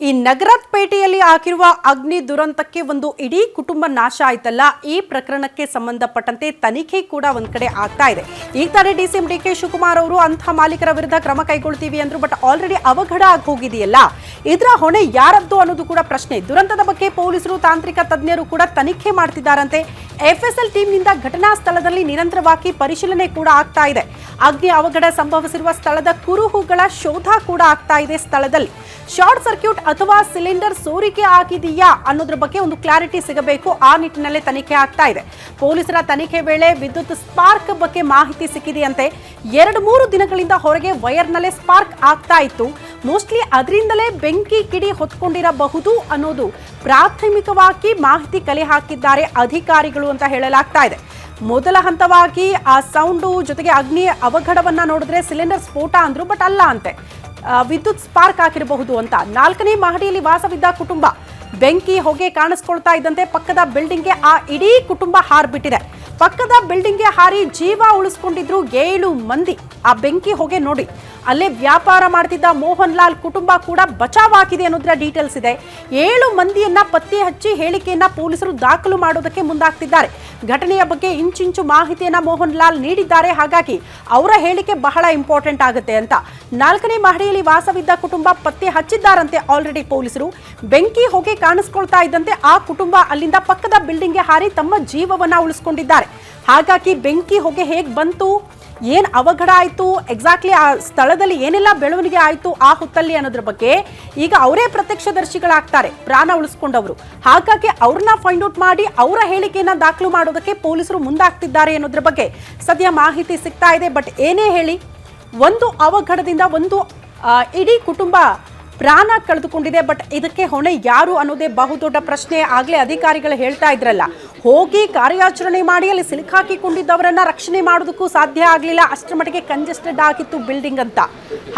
ಈ ನಗರದ ಪೇಟೆಯಲ್ಲಿ ಆಗಿರುವ ಅಗ್ನಿ ದುರಂತಕ್ಕೆ ಒಂದು ಇಡೀ ಕುಟುಂಬ ನಾಶ ಆಯ್ತಲ್ಲ? ಈ ಪ್ರಕರಣಕ್ಕೆ ಸಂಬಂಧಪಟ್ಟಂತೆ ತನಿಖೆ ಕೂಡ ಒಂದ್ ಕಡೆ ಆಗ್ತಾ ಇದೆ. ಈಗ ತಾನೇ D CM D K Shivakumar ಅವರು ಅಂತಹ ಮಾಲೀಕರ ವಿರುದ್ಧ ಕ್ರಮ ಕೈಗೊಳ್ತೀವಿ ಅಂದ್ರು ಬಟ್ ಆಲ್ರೆಡಿ ಅವಘಡ ಆಗಿ ಹೋಗಿದೆಯಲ್ಲ ಇದರ ಹೊಣೆ ಯಾರದ್ದು ಅನ್ನೋದು ಕೂಡ ಪ್ರಶ್ನೆ. ದುರಂತದ ಬಗ್ಗೆ ಪೊಲೀಸರು ತಾಂತ್ರಿಕ ತಜ್ಞರು ಕೂಡ ತನಿಖೆ ಮಾಡ್ತಿದ್ದಾರಂತೆ. ಎಫ್ಎಸ್ಎಲ್ ಟೀಮ್ನಿಂದ ಘಟನಾ ಸ್ಥಳದಲ್ಲಿ ನಿರಂತರವಾಗಿ ಪರಿಶೀಲನೆ ಕೂಡ ಆಗ್ತಾ ಇದೆ. ಅಗ್ನಿ ಅವಘಡ ಸಂಭವಿಸಿರುವ ಸ್ಥಳದ ಕುರುಹುಗಳ ಶೋಧ ಕೂಡ ಆಗ್ತಾ ಇದೆ ಸ್ಥಳದಲ್ಲಿ. ಶಾರ್ಟ್ ಸರ್ಕ್ಯೂಟ್ ಅಥವಾ ಸಿಲಿಂಡರ್ ಸೋರಿಕೆ ಆಗಿದೆಯಾ ಅನ್ನೋದ್ರ ಬಗ್ಗೆ ಒಂದು ಕ್ಲಾರಿಟಿ ಸಿಗಬೇಕು. ಆ ನಿಟ್ಟಿನಲ್ಲಿ ತನಿಖೆ ಆಗ್ತಾ ಇದೆ. ಪೊಲೀಸರ ತನಿಖೆ ವೇಳೆ ವಿದ್ಯುತ್ ಸ್ಪಾರ್ಕ್ ಬಗ್ಗೆ ಮಾಹಿತಿ ಸಿಕ್ಕಿದೆಯಂತೆ ಎರಡು ಮೂರು ದಿನಗಳಿಂದ ಹೊರಗೆ ವೈರ್ನಲ್ಲೇ ಸ್ಪಾರ್ಕ್ ಆಗ್ತಾ ಇತ್ತು. ಮೋಸ್ಟ್ಲಿ ಅದರಿಂದಲೇ ಬೆಂಕಿ ಕಿಡಿ ಹೊತ್ಕೊಂಡಿರಬಹುದು ಅನ್ನೋದು ಪ್ರಾಥಮಿಕವಾಗಿ ಮಾಹಿತಿ ಕಲೆ ಹಾಕಿದ್ದಾರೆ ಅಧಿಕಾರಿಗಳು ಅಂತ ಹೇಳಲಾಗ್ತಾ ಇದೆ. ಮೊದಲ ಹಂತವಾಗಿ ಆ ಸೌಂಡು ಜೊತೆಗೆ ಅಗ್ನಿ ಅವಘಡವನ್ನ ನೋಡಿದ್ರೆ ಸಿಲಿಂಡರ್ ಸ್ಫೋಟ ಅಂದ್ರು, ಬಟ್ ಅಲ್ಲ ಅಂತೆ. ವಿದ್ಯುತ್ ಸ್ಪಾರ್ಕ್ ಆಗಿರಬಹುದು ಅಂತ. ನಾಲ್ಕನೇ ಮಹಡಿಯಲ್ಲಿ ವಾಸವಿದ್ದ ಕುಟುಂಬ ಬೆಂಕಿ ಹೊಗೆ ಕಾಣಿಸ್ಕೊಳ್ತಾ ಇದ್ದಂತೆ ಪಕ್ಕದ ಬಿಲ್ಡಿಂಗ್ಗೆ ಆ ಇಡೀ ಕುಟುಂಬ ಹಾರ್ಬಿಟ್ಟಿದೆ. ಪಕ್ಕದ ಬಿಲ್ಡಿಂಗ್ಗೆ ಹಾರಿ ಜೀವ ಉಳಿಸ್ಕೊಂಡಿದ್ರು ಏಳು ಮಂದಿ. ಆ ಬೆಂಕಿ ಹೊಗೆ ನೋಡಿ. ಅಲ್ಲೇ ವ್ಯಾಪಾರ ಮಾಡ್ತಿದ್ದ ಮೋಹನ್ ಲಾಲ್ ಕುಟುಂಬ ಕೂಡ ಬಚಾವಾಗಿದೆ ಅನ್ನೋದ್ರ ಡೀಟೇಲ್ಸ್ ಇದೆ. ಏಳು ಮಂದಿಯನ್ನ ಪತ್ತೆ ಹಚ್ಚಿ ಹೇಳಿಕೆಯನ್ನ ಪೊಲೀಸರು ದಾಖಲು ಮಾಡೋದಕ್ಕೆ ಮುಂದಾಗ್ತಿದ್ದಾರೆ. ಘಟನೆಯ ಬಗ್ಗೆ ಇಂಚಿಂಚು ಮಾಹಿತಿಯನ್ನ ಮೋಹನ್ ಲಾಲ್ ನೀಡಿದ್ದಾರೆ. ಹಾಗಾಗಿ ಅವರ ಹೇಳಿಕೆ ಬಹಳ ಇಂಪಾರ್ಟೆಂಟ್ ಆಗುತ್ತೆ ಅಂತ. ನಾಲ್ಕನೇ ಮಹಡಿಯಲ್ಲಿ ವಾಸವಿದ್ದ ಕುಟುಂಬ ಪತ್ತೆ ಹಚ್ಚಿದ್ದಾರಂತೆ ಆಲ್ರೆಡಿ ಪೊಲೀಸರು. ಬೆಂಕಿ ಹೊಗೆ ಕಾಣಿಸ್ಕೊಳ್ತಾ ಇದ್ದಂತೆ ಆ ಕುಟುಂಬ ಅಲ್ಲಿಂದ ಪಕ್ಕದ ಬಿಲ್ಡಿಂಗ್ಗೆ ಹಾರಿ ತಮ್ಮ ಜೀವವನ್ನ ಉಳಿಸ್ಕೊಂಡಿದ್ದಾರೆ. ಹಾಗಾಗಿ ಬೆಂಕಿ ಹೊಗೆ ಹೇಗೆ ಬಂತು? ಏನ್ ಅವಘಡ ಆಯಿತು? ಎಕ್ಸಾಕ್ಟ್ಲಿ ಆ ಸ್ಥಳದಲ್ಲಿ ಏನೆಲ್ಲ ಬೆಳವಣಿಗೆ ಆಯಿತು ಆ ಹೊತ್ತಲ್ಲಿ ಅನ್ನೋದ್ರ ಬಗ್ಗೆ ಈಗ ಅವರೇ ಪ್ರತ್ಯಕ್ಷದರ್ಶಿಗಳಾಗ್ತಾರೆ, ಪ್ರಾಣ ಉಳಿಸ್ಕೊಂಡವರು. ಹಾಗಾಗಿ ಅವ್ರನ್ನ ಫೈಂಡ್ ಔಟ್ ಮಾಡಿ ಅವರ ಹೇಳಿಕೆಯನ್ನು ದಾಖಲು ಮಾಡೋದಕ್ಕೆ ಪೊಲೀಸರು ಮುಂದಾಗ್ತಿದ್ದಾರೆ ಅನ್ನೋದ್ರ ಬಗ್ಗೆ ಸದ್ಯ ಮಾಹಿತಿ ಸಿಗ್ತಾ ಇದೆ. ಬಟ್ ಏನೇ ಹೇಳಿ, ಒಂದು ಅವಘಡದಿಂದ ಒಂದು ಇಡೀ ಕುಟುಂಬ ಪ್ರಾಣ ಕಳೆದುಕೊಂಡಿದೆ. ಬಟ್ ಇದಕ್ಕೆ ಹೊಣೆ ಯಾರು ಅನ್ನೋದೇ ಬಹುದೊಡ್ಡ ಪ್ರಶ್ನೆ ಆಗಲೇ ಅಧಿಕಾರಿಗಳು ಹೇಳ್ತಾ ಇದ್ರಲ್ಲ. ಹೋಗಿ ಕಾರ್ಯಾಚರಣೆ ಮಾಡಿ ಅಲ್ಲಿ ಸಿಲುಕಾಕಿಕೊಂಡಿದ್ದವರನ್ನ ರಕ್ಷಣೆ ಮಾಡೋದಕ್ಕೂ ಸಾಧ್ಯ ಆಗಲಿಲ್ಲ. ಅಷ್ಟರ ಮಟ್ಟಿಗೆ ಕಂಜೆಸ್ಟೆಡ್ ಆಗಿತ್ತು ಬಿಲ್ಡಿಂಗ್ ಅಂತ.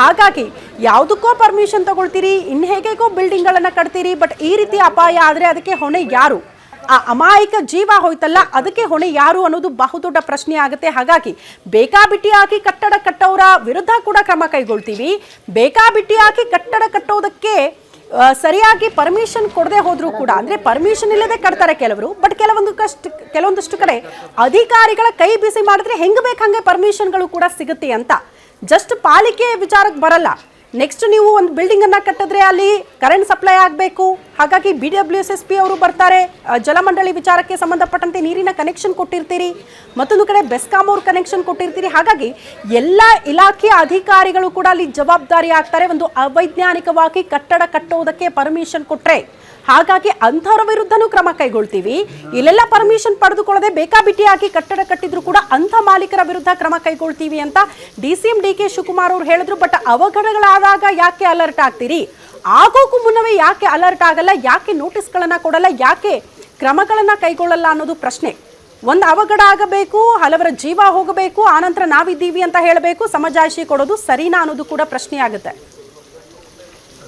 ಹಾಗಾಗಿ ಯಾವುದಕ್ಕೋ ಪರ್ಮಿಷನ್ ತಗೊಳ್ತೀರಿ, ಇನ್ ಹೇಗೇಗೋ ಬಿಲ್ಡಿಂಗ್ಗಳನ್ನು ಕಟ್ತೀರಿ, ಬಟ್ ಈ ರೀತಿ ಅಪಾಯ ಆದರೆ ಅದಕ್ಕೆ ಹೊಣೆ ಯಾರು? ಆ ಅಮಾಯಕ ಜೀವ ಹೋಯ್ತಲ್ಲ, ಅದಕ್ಕೆ ಹೊಣೆ ಯಾರು ಅನ್ನೋದು ಬಹುದೊಡ್ಡ ಪ್ರಶ್ನೆ ಆಗುತ್ತೆ. ಹಾಗಾಗಿ ಬೇಕಾಬಿಟ್ಟಿಯಾಗಿ ಕಟ್ಟಡ ಕಟ್ಟೋರ ವಿರುದ್ಧ ಕೂಡ ಕ್ರಮ ಕೈಗೊಳ್ತೀವಿ. ಬೇಕಾಬಿಟ್ಟಿಯಾಗಿ ಕಟ್ಟಡ ಕಟ್ಟೋದಕ್ಕೆ ಸರಿಯಾಗಿ ಪರ್ಮಿಷನ್ ಕೊಡದೆ ಹೋದ್ರೂ ಕೂಡ, ಅಂದ್ರೆ ಪರ್ಮಿಷನ್ ಇಲ್ಲದೆ ಕಟ್ತಾರೆ ಕೆಲವರು ಬಟ್ ಕೆಲವೊಂದು ಕಷ್ಟ ಕೆಲವೊಂದಷ್ಟು ಕಡೆ ಅಧಿಕಾರಿಗಳ ಕೈ ಬಿಸಿ ಮಾಡಿದ್ರೆ ಹೆಂಗ್ ಬೇಕಂಗೆ ಪರ್ಮಿಷನ್ಗಳು ಕೂಡ ಸಿಗುತ್ತೆ ಅಂತ. ಜಸ್ಟ್ ಪಾಲಿಕೆ ವಿಚಾರಕ್ಕೆ ಬರಲ್ಲ. ನೆಕ್ಸ್ಟ್ ನೀವು ಒಂದು ಬಿಲ್ಡಿಂಗ್ ಅನ್ನ ಕಟ್ಟಿದ್ರೆ ಅಲ್ಲಿ ಕರೆಂಟ್ ಸಪ್ಲೈ ಆಗಬೇಕು. ಹಾಗಾಗಿ ಬಿ ಡಬ್ಲ್ಯೂ ಎಸ್ ಪಿ ಅವರು ಬರ್ತಾರೆ. ಜಲಮಂಡಳಿ ವಿಚಾರಕ್ಕೆ ಸಂಬಂಧಪಟ್ಟಂತೆ ನೀರಿನ ಕನೆಕ್ಷನ್ ಕೊಟ್ಟಿರ್ತೀರಿ. ಮತ್ತೊಂದು ಕಡೆ ಬೆಸ್ಕಾಂ ಅವ್ರ ಕನೆಕ್ಷನ್ ಕೊಟ್ಟಿರ್ತೀರಿ. ಹಾಗಾಗಿ ಎಲ್ಲ ಇಲಾಖೆಯ ಅಧಿಕಾರಿಗಳು ಕೂಡ ಅಲ್ಲಿ ಜವಾಬ್ದಾರಿ ಆಗ್ತಾರೆ. ಒಂದು ಅವೈಜ್ಞಾನಿಕವಾಗಿ ಕಟ್ಟಡ ಕಟ್ಟೋದಕ್ಕೆ ಪರ್ಮಿಷನ್ ಕೊಟ್ಟರೆ ಹಾಗಾಗಿ ಅಂಥವರ ವಿರುದ್ಧನೂ ಕ್ರಮ ಕೈಗೊಳ್ತೀವಿ. ಇಲ್ಲೆಲ್ಲ ಪರ್ಮಿಷನ್ ಪಡೆದುಕೊಳ್ಳದೆ ಬೇಕಾಬಿಟ್ಟಿಯಾಗಿ ಕಟ್ಟಡ ಕಟ್ಟಿದ್ರು ಕೂಡ ಅಂಥ ಮಾಲೀಕರ ವಿರುದ್ಧ ಕ್ರಮ ಕೈಗೊಳ್ತೀವಿ ಅಂತ D C M D K Shivakumar ಅವರು ಹೇಳಿದ್ರು. ಬಟ್ ಅವಘಡಗಳಾದಾಗ ಯಾಕೆ ಅಲರ್ಟ್ ಆಗ್ತೀರಿ? ಆಗೋಕ್ಕೂ ಮುನ್ನವೇ ಯಾಕೆ ಅಲರ್ಟ್ ಆಗಲ್ಲ? ಯಾಕೆ ನೋಟಿಸ್ಗಳನ್ನು ಕೊಡಲ್ಲ? ಯಾಕೆ ಕ್ರಮಗಳನ್ನು ಕೈಗೊಳ್ಳಲ್ಲ ಅನ್ನೋದು ಪ್ರಶ್ನೆ. ಒಂದು ಅವಘಡ ಆಗಬೇಕು, ಹಲವರ ಜೀವ ಹೋಗಬೇಕು, ಆನಂತರ ನಾವಿದ್ದೀವಿ ಅಂತ ಹೇಳಬೇಕು ಸಮಜಾಯಿಷಿ ಕೊಡೋದು ಸರಿನಾ ಅನ್ನೋದು ಕೂಡ ಪ್ರಶ್ನೆ ಆಗುತ್ತೆ